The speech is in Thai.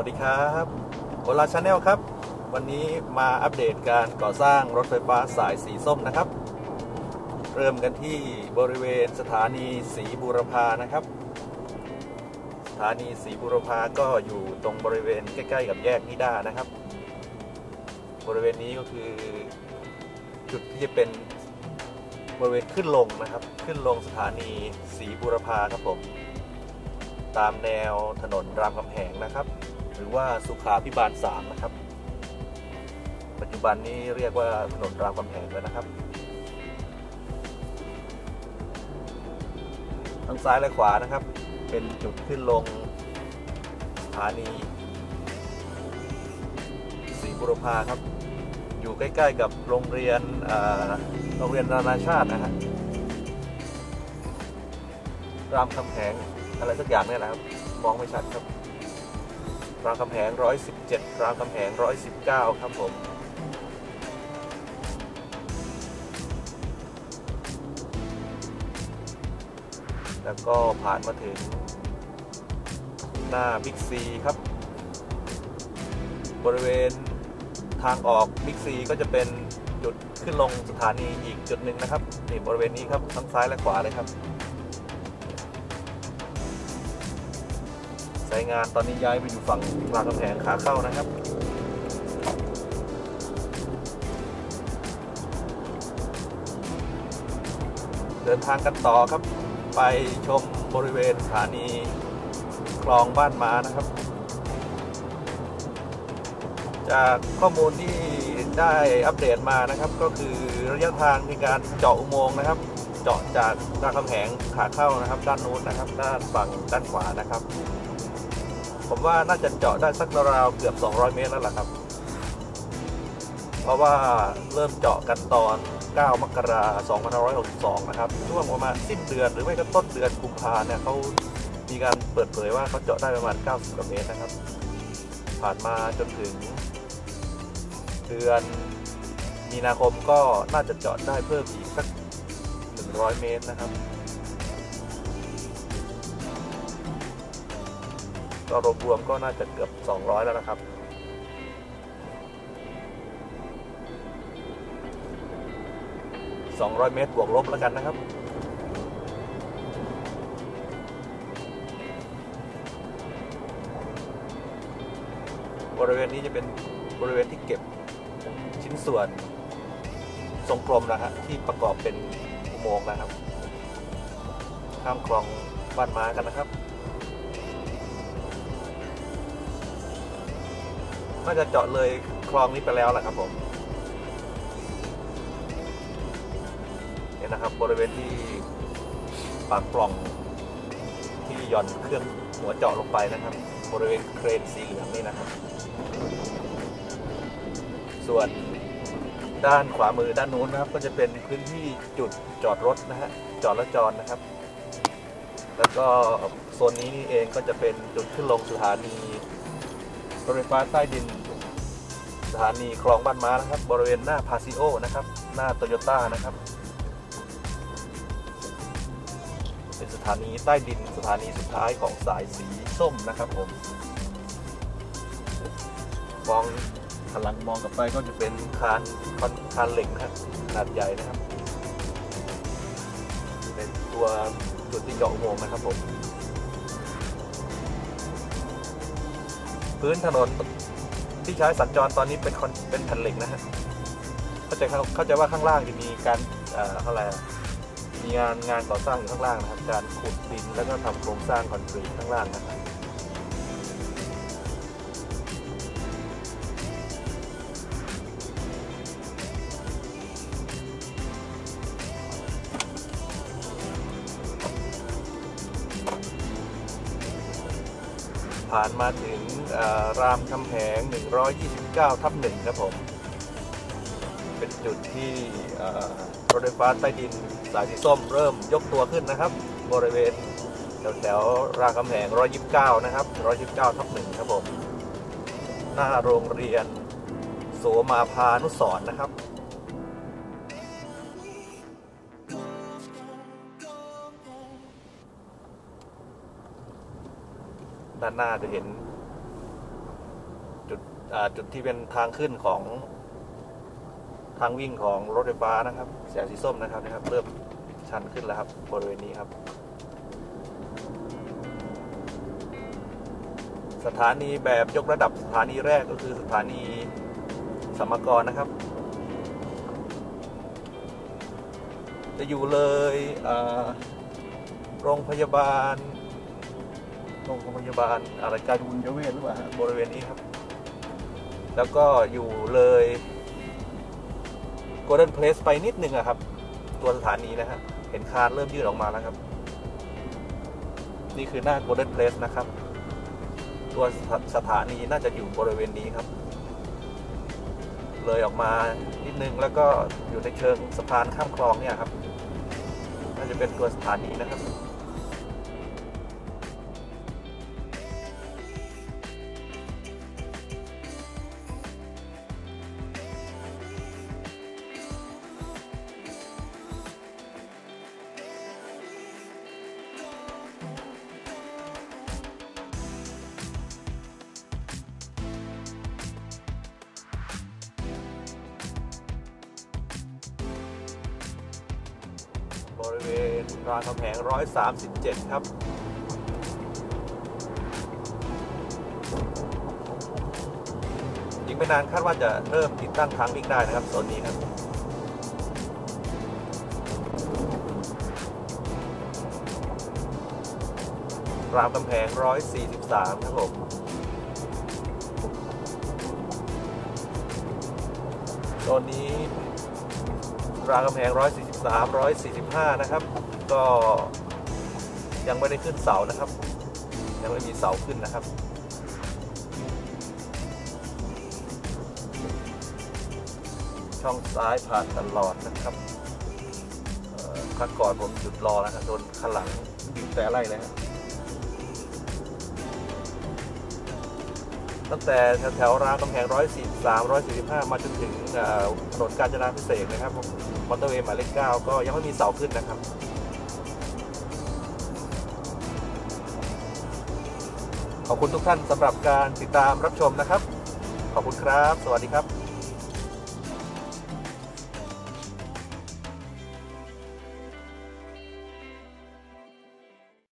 วัสดีครับโอลาชาแนลครับ วันนี้มาอัปเดตการก่อสร้างรถไฟฟ้าสายสีส้มนะครับ เริ่มกันที่บริเวณสถานีสีบูรพานะครับ สถานีสีบูรพาก็อยู่ตรงบริเวณใกล้ๆกับแยกนิด้านะครับ บริเวณนี้ก็คือจุดที่จะเป็นบริเวณขึ้นลงนะครับ ขึ้นลงสถานีสีบูรพาครับผม ตามแนวถนนรามคำแหงนะครับ หรือว่าสุขาพิบาล3นะครับ ปัจจุบันนี้เรียกว่าถนนรามคำแหงแล้วนะครับ ทั้งซ้ายและขวานะครับ เป็นจุดขึ้นลงสถานีศรีบุรพาครับ อยู่ใกล้ๆกับโรงเรียนโรงเรียนนานาชาตินะฮะรามคำแหงอะไรสักอย่างเนี่ยนะครับ มองไม่ชัดครับ รามคำแหง 117 รามคำแหง 119 ครับผมแล้วก็ผ่านมาถึง หน้าบิ๊กซีครับ บริเวณทางออกบิ๊กซีก็จะเป็นจุดขึ้นลงสถานีอีกจุดหนึ่งนะครับนี่บริเวณนี้ครับทั้งซ้ายและขวาเลยครับ สายงานตอนนี้ย้ายไปอยู่ฝั่งรามคำแหงขาเข้านะครับเดินทางกันต่อครับ ไปชมบริเวณสถานีคลองบ้านม้านะครับ จากข้อมูลที่ได้อัปเดตมานะครับ ก็คือระยะทางในการเจาะอุโมงค์นะครับ เจาะจากรามคำแหงขาเข้านะครับ ด้านนู้นนะครับ ด้านฝั่งด้านขวานะครับ ผมว่าน่าจะเจาะได้สักราวเกือบ 200 เมตรแล้วล่ะครับ เพราะว่าเริ่มเจาะกันตอน 9 มกราคม 2562 นะครับ ช่วงประมาณสิ้นเดือนหรือไม่ก็ต้นเดือนกุมภาเนี่ยเขามีการเปิดเผยว่าเขาเจาะได้ประมาณ 90กว่าเมตรนะครับ ผ่านมาจนถึง เดือนมีนาคมก็น่าจะเจาะได้เพิ่มอีกสัก 100 เมตรนะครับ ก็รวมๆก็น่าจะเกือบ 200 แล้วนะครับ200 เมตรบวกลบแล้วกันนะครับ บริเวณนี้จะเป็นบริเวณที่เก็บชิ้นส่วนทรงกลมนะฮะที่ประกอบเป็นอุโมงค์นะครับ ข้ามคลองบ้านม้ากันนะครับ น่าจะเจาะเลยคลองนี้ไปแล้วแหละครับผมเนี่ยนะครับบริเวณที่ปากปล่องที่หย่อนเครื่องหัวเจาะลงไปนะครับ บริเวณเครนสีเหลืองนี่นะครับ ส่วนด้านขวามือด้านนู้นนะครับ ก็จะเป็นพื้นที่จุดจอดรถนะฮะจอดและจอดนะครับ แล้วก็โซนนี้นี่เองก็จะเป็นจุดขึ้นลงสถานีรถไฟฟ้าใต้ดิน ถานีคลองบ้านม้านะครับ บริเวณหน้าพาซิโอนะครับ หน้าโตโยต้านะครับ เป็นสถานีใต้ดินสถานีสุดท้ายของสายสีส้มนะครับผมมองหันหลังมองกลับไปก็จะเป็นคานคานคานเหล็กนะครับขนาดใหญ่นะครับ เป็นตัวจุดที่เจาะอุโมงค์นะครับผมพื้นถนน ที่ใช้สัญจรตอนนี้เป็นคอนเป็นแผ่นเหล็กนะฮะเข้าใจเข้าเข้าใจว่าข้างล่างจะมีการเอ่อเท่าไหร่มีงานงานก่อสร้างอยู่ข้างล่างนะครับการขุดดินแล้วก็ทำโครงสร้างคอนกรีตข้างล่างนะครับ ผ่านมาถึงรามคำแหง 129 ทับหนึ่งครับผม เป็นจุดที่รถไฟฟ้าใต้ดินสายสีส้มเริ่มยกตัวขึ้นนะครับ บริเวณแถวแถวๆรามคำแหง 129 นะครับ 129 ทับหนึ่งครับผม หน้าโรงเรียนโสมาพานุสรณ์นะครับ ด้านหน้าจะเห็นอ่าจุดที่เป็นทางขึ้นของ ทางวิ่งของรถไฟฟ้านะครับแสงสีส้มนะครับนะครับ เริ่มชันขึ้นแล้วครับบริเวณนี้ครับ สถานีแบบยกระดับสถานีแรกก็คือสถานีสมกรนะครับ จะอยู่เลยโรงพยาบาล โรงพยาบาลอะไรการุญยเวชหรือเปล่าฮะบริเวณนี้ครับ แล้วก็อยู่เลยโกลเด้นเพลสไปนิดนึงอะครับ ตัวสถานีนะฮะเห็นคานเริ่มยืดออกมาแล้วครับ นี่คือหน้าโกลเด้นเพลสนะครับ ตัวสถานีน่าจะอยู่บริเวณนี้ครับ เลยออกมานิดนึงแล้วก็อยู่ในเชิงสะพานข้ามคลองเนี่ยครับ น่าจะเป็นตัวสถานีนะครับ บริเวณรามคำแหง 137 ครับอีกไม่นานคาดว่าจะเริ่มติดตั้งทางวิ่งได้นะครับโซนนี้ครับรามคำแหง 143 ครับผมตอนนี้รามคำแหง 143 345 นะครับ ก็ยังไม่ได้ขึ้นเสานะครับ ยังไม่มีเสาขึ้นนะครับช่องซ้ายผ่านตลอดนะครับครั้งก่อนผมหยุดรอนะครับโดนขลังบีบแต่ไรเลยครับ ตั้งแต่แถวๆรามคำแหง143 145 มาจนถึงถนนกาญจนาพิเศษนะครับผมมอเตอร์เวย์หมายเลข9ก็ยังไม่มีเสาขึ้นนะครับขอบคุณทุกท่านสำหรับการติดตามรับชมนะครับ ขอบคุณครับ สวัสดีครับ